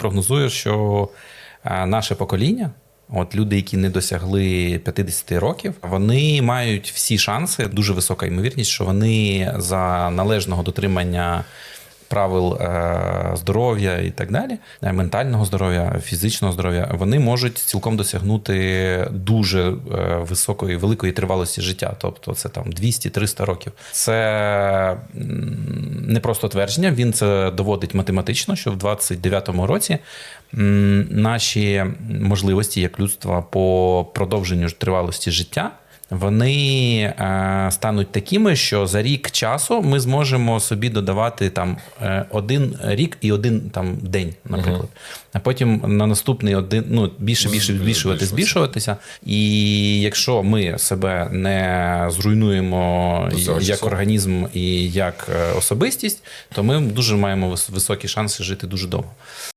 Прогнозую, що е, наше покоління, от люди, які не досягли 50 років, вони мають всі шанси, дуже висока ймовірність, що вони за належного дотримання. Правил е, здоров'я і так далі, е, ментального здоров'я, фізичного здоров'я, вони можуть цілком досягнути дуже е, високої, великої тривалості життя. Тобто це там 200-300 років. Це не просто твердження, він це доводить математично, що в 29-му році наші можливості як людства по продовженню тривалості життя. Вони е, стануть такими, що за рік часу ми зможемо собі додавати там е, один рік і один там день, наприклад. А потім на наступний один ну більше, більше збільшувати, збільшуватися. І якщо ми себе не зруйнуємо як організм і як е, особистість, то ми дуже маємо високі шанси жити дуже довго.